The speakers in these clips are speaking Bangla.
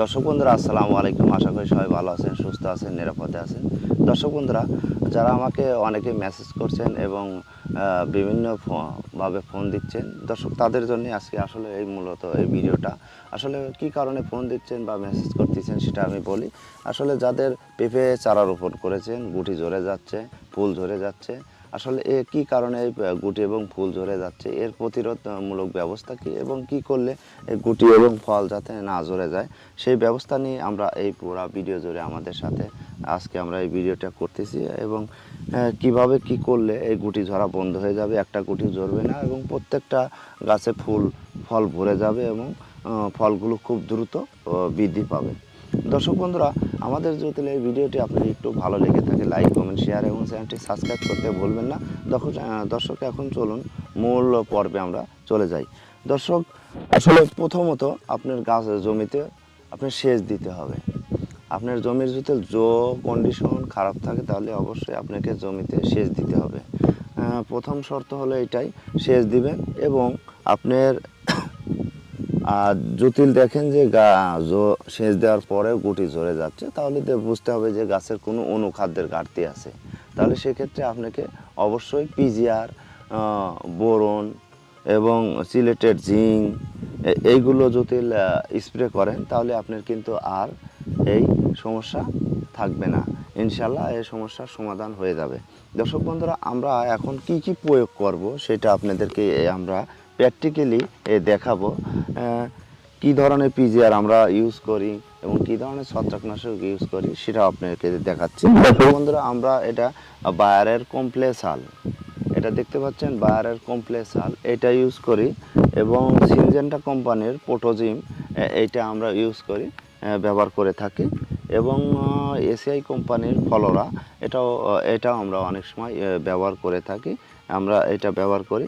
দর্শক বন্ধুরা, আসসালামু আলাইকুম। আশা করি সবাই ভালো আছেন, সুস্থ আছেন, নিরাপদে আছেন। দর্শক বন্ধুরা, যারা আমাকে অনেকে মেসেজ করছেন এবং বিভিন্ন ভাবে ফোন দিচ্ছেন, দর্শক তাদের জন্য আজকে আসলে এই মূলত এই ভিডিওটা। আসলে কি কারণে ফোন দিচ্ছেন বা মেসেজ করতেছেন সেটা আমি বলি। আসলে যাদের পেঁপে চারা রোপণ করেছেন, গুটি ঝরে যাচ্ছে, ফুল ঝরে যাচ্ছে আসলে, এ কি কারণে এই গুটি এবং ফুল ঝরে যাচ্ছে? এর প্রতিরোধমূলক ব্যবস্থা কি? এবং কি করলে এই গুটি এবং ফল যাতে না ঝরে যায়? সেই ব্যবস্থা নিয়ে আমরা এই পুরো ভিডিও জুড়ে আমাদের সাথে আজকে আমরা এই ভিডিওটা করতেছি এবং কীভাবে কি করলে এই গুটি ঝরা বন্ধ হয়ে যাবে? একটা গুটি ঝরবে না এবং প্রত্যেকটা গাছে ফুল, ফল ভরে যাবে এবং ফলগুলো খুব দ্রুত বৃদ্ধি পাবে। দর্শক বন্ধুরা, আমাদের যদি এই ভিডিওটি আপনার একটু ভালো লেগে থাকে লাইক কমেন্ট শেয়ার এবং চ্যানেলটি সাবস্ক্রাইব করতে ভুলবেন না। দর্শক দর্শক, এখন চলুন মূল পর্বে আমরা চলে যাই। দর্শক, আসলে প্রথমত আপনার গাছ জমিতে আপনার সেচ দিতে হবে। আপনার জমির যদি জো কন্ডিশন খারাপ থাকে, তাহলে অবশ্যই আপনাকে জমিতে সেচ দিতে হবে। প্রথম শর্ত হলো এটাই, সেচ দিবেন এবং আপনার আর জটিল দেখেন যে গা সেচ দেওয়ার পরেও গুটি ঝরে যাচ্ছে, তাহলে বুঝতে হবে যে গাছের কোনো অনুখাদ্যের ঘাটতি আছে। তাহলে সেক্ষেত্রে আপনাকে অবশ্যই পিজিআর বোরন এবং সিলেটেড জিঙ্ক এইগুলো যদি স্প্রে করেন, তাহলে আপনার কিন্তু আর এই সমস্যা থাকবে না। ইনশাল্লাহ এই সমস্যার সমাধান হয়ে যাবে। দর্শক বন্ধুরা, আমরা এখন কি কি প্রয়োগ করব সেটা আপনাদেরকে আমরা প্র্যাকটিক্যালি দেখাবো কি ধরনের পিজিআর আমরা ইউজ করি এবং কি ধরনের ছত্রাকনাশক ইউজ করি সেটা আপনাদেরকে দেখাচ্ছি। বন্ধুরা আমরা এটা বায়ারের কমপ্লেসাল এটা দেখতে পাচ্ছেন বায়ারের কমপ্লেসাল এটা ইউজ করি এবং সিনজেন্টা কোম্পানির পোটোজিম এ- এইটা আমরা ইউজ করি ব্যবহার করে থাকি এবং এসিআই কোম্পানির ফলোরা এটাও এটাও আমরা অনেক সময় ব্যবহার করে থাকি আমরা এটা ব্যবহার করি।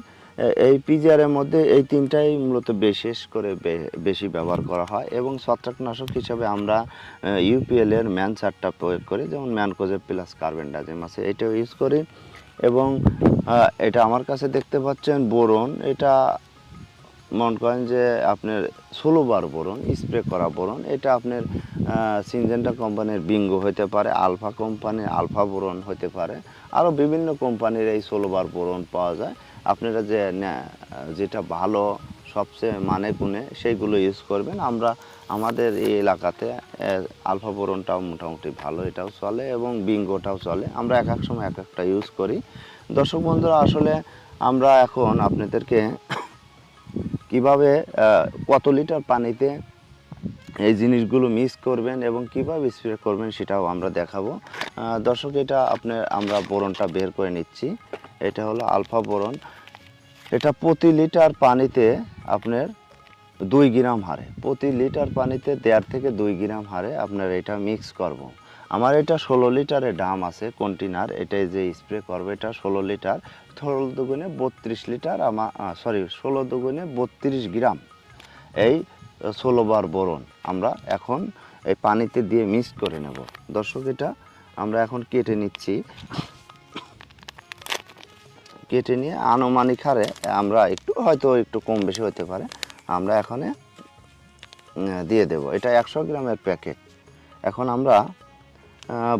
এই পিজিআরের মধ্যে এই তিনটাই মূলত বিশেষ করে বেশি ব্যবহার করা হয় এবং ছত্রাকনাশক হিসাবে আমরা ইউপিএল এর ম্যান চারটা প্রয়োগ করি, যেমন ম্যানকোজে প্লাস কার্বেন্ডাজেম আছে, এটাও ইউজ করি। এবং এটা আমার কাছে দেখতে পাচ্ছেন বোরন, এটা মনে করেন যে আপনার ষোলো বার বোরন স্প্রে করা বোরন, এটা আপনার সিনজেন্টা কোম্পানির বিঙ্গো হতে পারে আলফা কোম্পানির আলফা বোরন হতে পারে, আরও বিভিন্ন কোম্পানির এই ষোলো বার বোরন পাওয়া যায়। আপনারা যে যেটা ভালো, সবচেয়ে মানে গুণে সেইগুলো ইউজ করবেন। আমরা, আমাদের এই এলাকাতে আলফা বোরনটাও মোটামুটি ভালো, এটাও চলে এবং বিঙ্গোটাও চলে। আমরা এক এক সময় এক একটা ইউজ করি। দর্শক বন্ধুরা, আসলে আমরা এখন আপনাদেরকে কীভাবে কত লিটার পানিতে এই জিনিসগুলো মিক্স করবেন এবং কীভাবে স্প্রে করবেন সেটাও আমরা দেখাবো। দর্শক, এটা আপনার, আমরা বোরনটা বের করে নিচ্ছি। এটা হলো আলফা বোরন। এটা প্রতি লিটার পানিতে আপনার দুই গ্রাম হারে। প্রতি লিটার পানিতে দেড় থেকে দুই গ্রাম হারে আপনার এটা মিক্স করব। আমার এটা ষোলো লিটারের ডাম আছে কন্টেনার এটাই যে স্প্রে করবে, এটা ষোলো লিটার। ষোলো দুগুণে বত্রিশ লিটার আমার সরি ষোলো দুগুণে বত্রিশ গ্রাম। এই ষোলো বার বোরন আমরা এখন এই পানিতে দিয়ে মিক্স করে নেব। দর্শক, এটা আমরা এখন কেটে নিচ্ছি। কেটে নিয়ে আনুমানিক হারে আমরা একটু, হয়তো একটু কম বেশি হতে পারে, আমরা এখানে দিয়ে দেব। এটা একশো গ্রামের প্যাকেট। এখন আমরা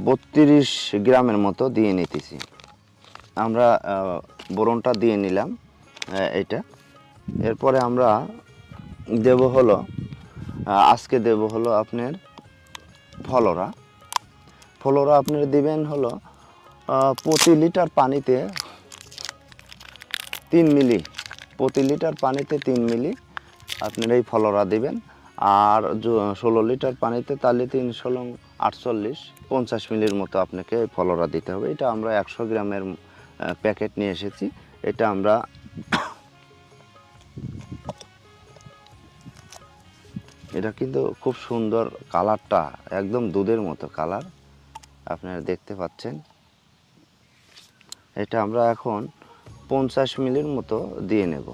বত্রিশ গ্রামের মতো দিয়ে নিতেছি। আমরা বোরনটা দিয়ে নিলাম এইটা এরপরে আমরা দেব হলো আজকে দেব হলো আপনার ফলরা। ফলরা আপনার দিবেন হলো প্রতি লিটার পানিতে তিন মিলি, প্রতি লিটার পানিতে তিন মিলি আপনারা এই ফলরা দিবেন। আর ষোলো লিটার পানিতে তাহলে তিন ষোলো আটচল্লিশ, পঞ্চাশ মিলির মতো আপনাকে এই ফলরা দিতে হবে। এটা আমরা একশো গ্রামের প্যাকেট নিয়ে এসেছি। এটা আমরা এটা কিন্তু খুব সুন্দর কালারটা, একদম দুধের মতো কালার। আপনারা দেখতে পাচ্ছেন। এটা আমরা এখন পঞ্চাশ মিলির মতো দিয়ে নেব।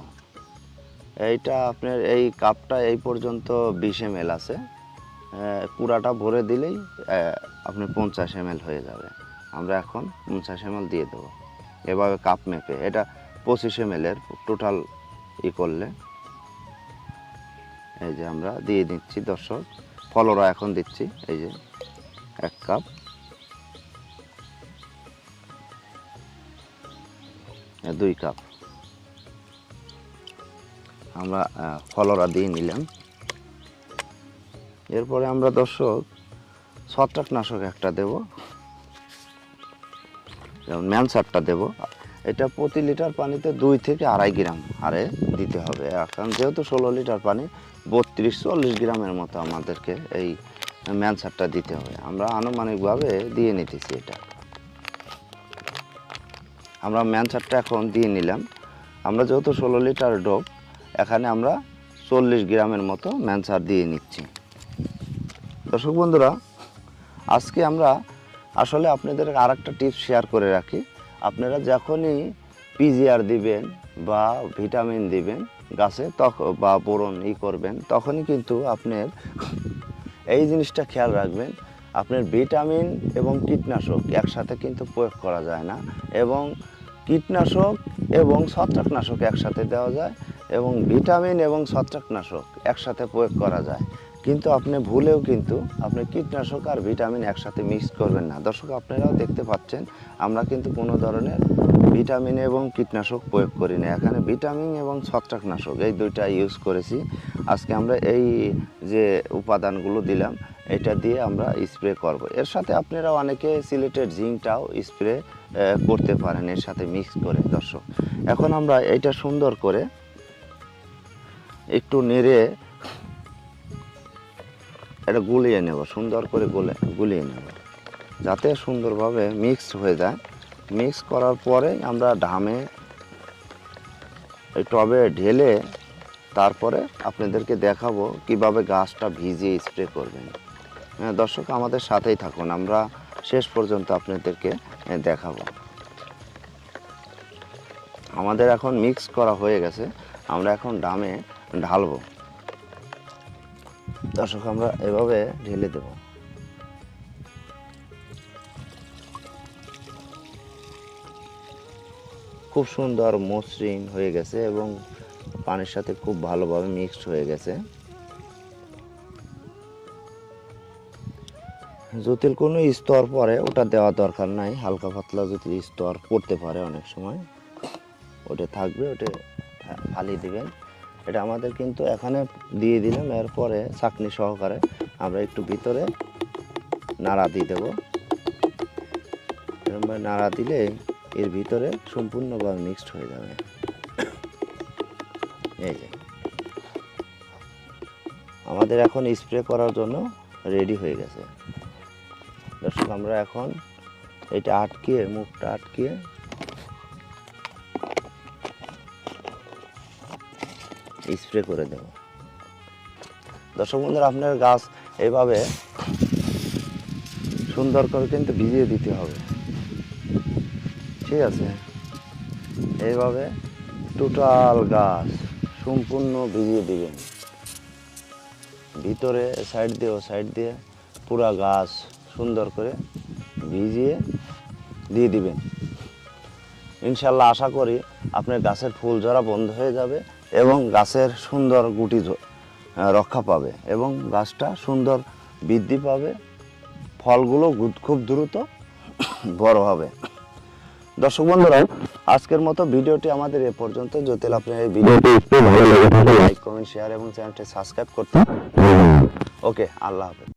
এইটা আপনার এই কাপটা এই পর্যন্ত বিশ এম আছে। কুড়াটা ভরে দিলেই আহ, আপনার পঞ্চাশ এম হয়ে যাবে। আমরা এখন পঞ্চাশ এম দিয়ে দেবো। এভাবে কাপ মেপে। এটা পঁচিশ এম টোটাল ই করলে। এই যে আমরা দিয়ে দিচ্ছি দর্শক। ফলরা এখন দিচ্ছি। এই যে এক কাপ। দুই কাপ। আমরা ফলরা দিয়ে নিলাম। এরপরে আমরা দর্শক, ছত্রাকনাশক একটা দেব। যেমন ম্যানসারটা দেব। এটা প্রতি লিটার পানিতে দুই থেকে আড়াই গ্রাম হারে দিতে হবে। এখন যেহেতু ষোলো লিটার পানি, বত্রিশ, চল্লিশ গ্রামের মতো আমাদেরকে এই ম্যানসারটা দিতে হবে। আমরা আনুমানিকভাবে দিয়ে নিতেছি এটা। আমরা ম্যানসারটা এখন দিয়ে নিলাম। আমরা যেহেতু ষোলো লিটার ডোব এখানে আমরা চল্লিশ গ্রামের মতো ম্যানসার দিয়ে নিচ্ছি। দর্শক বন্ধুরা, আজকে আমরা আসলে আপনাদের আর একটা টিপস শেয়ার করে রাখি। আপনারা যখনই পিজিআর দিবেন বা ভিটামিন দিবেন গাছে তখন বা বোরন ই করবেন, তখনই কিন্তু আপনার এই জিনিসটা খেয়াল রাখবেন। আপনার ভিটামিন এবং কীটনাশক একসাথে কিন্তু প্রয়োগ করা যায় না। এবং কীটনাশক এবং ছত্রাকনাশক একসাথে দেওয়া যায় এবং ভিটামিন এবং ছত্রাকনাশক একসাথে প্রয়োগ করা যায়। কিন্তু আপনি ভুলেও কিন্তু আপনি কীটনাশক আর ভিটামিন একসাথে মিক্স করবেন না। দর্শক, আপনারাও দেখতে পাচ্ছেন, আমরা কিন্তু কোনো ধরনের ভিটামিন এবং কীটনাশক প্রয়োগ করি না। এখানে ভিটামিন এবং ছত্রাকনাশক এই দুইটা ইউজ করেছি। আজকে আমরা এই যে উপাদানগুলো দিলাম, এটা দিয়ে আমরা স্প্রে করব। এর সাথে আপনারা অনেকে সিলেটেড জিঙ্কটাও স্প্রে করতে পারেন, এর সাথে মিক্স করে। দর্শক, এখন আমরা এটা সুন্দর করে একটু নেড়ে এটা গুলিয়ে নেব, সুন্দর করে গুলে, গুলিয়ে নেব। যাতে সুন্দরভাবে মিক্স হয়ে যায়। মিক্স করার পরে আমরা ঢামে টবে ঢেলে তারপরে আপনাদেরকে দেখাবো কীভাবে গাছটা ভিজিয়ে স্প্রে করবেন। হ্যাঁ দর্শক আমাদের সাথেই থাকুন, আমরা শেষ পর্যন্ত আপনাদেরকে দেখাবো। আমাদের এখন মিক্স করা হয়ে গেছে, আমরা এখন ডামে ঢালবো। দর্শক, আমরা এভাবে ঢেলে দেব। খুব সুন্দর মসৃণ হয়ে গেছে এবং পানির সাথে খুব ভালোভাবে মিক্সড হয়ে গেছে। জটিল কোনো স্তর পরে ওটা দেওয়া দরকার নাই, হালকা পাতলা যদি স্তর পড়তে পারে অনেক সময়। ওটা থাকবে, ওটা ফালিয়ে দিবেন। এটা আমাদের কিন্তু এখানে দিয়ে দিলাম, এরপরে চাকনি সহকারে আমরা একটু ভিতরে নাড়া দিয়ে দেবো। নাড়া দিলে এর ভিতরে সম্পূর্ণভাবে মিক্সড হয়ে যাবে। এই যে। আমাদের এখন স্প্রে করার জন্য রেডি হয়ে গেছে। দর্শক, আমরা এখন এটা আটকিয়ে, মুখটা আটকিয়ে স্প্রে করে দেব। দর্শক বন্ধুরা, আপনার গাছ এইভাবে সুন্দর করে কিন্তু ভিজিয়ে দিতে হবে। ঠিক আছে? এইভাবে টোটাল গাছ সম্পূর্ণ ভিজিয়ে দিবেন। ভিতরে সাইড দিয়ে, ও সাইড দিয়ে পুরা গাছ সুন্দর করে ভিজিয়ে দিয়ে দিবেন। ইনশাল্লাহ আশা করি আপনার গাছের ফুল ঝরা বন্ধ হয়ে যাবে। এবং গাছের সুন্দর গুটি রক্ষা পাবে এবং গাছটা সুন্দর বৃদ্ধি পাবে ফলগুলো খুব দ্রুত বড় হবে। দর্শক বন্ধুরা আজকের মতো ভিডিওটি আমাদের এ পর্যন্ত। যদি আপনার এই ভিডিওটি একটু ভালো লেগে লাইক কমেন্ট শেয়ার এবং চ্যানেলটি সাবস্ক্রাইব করতে ওকে আল্লাহ হাফেজ।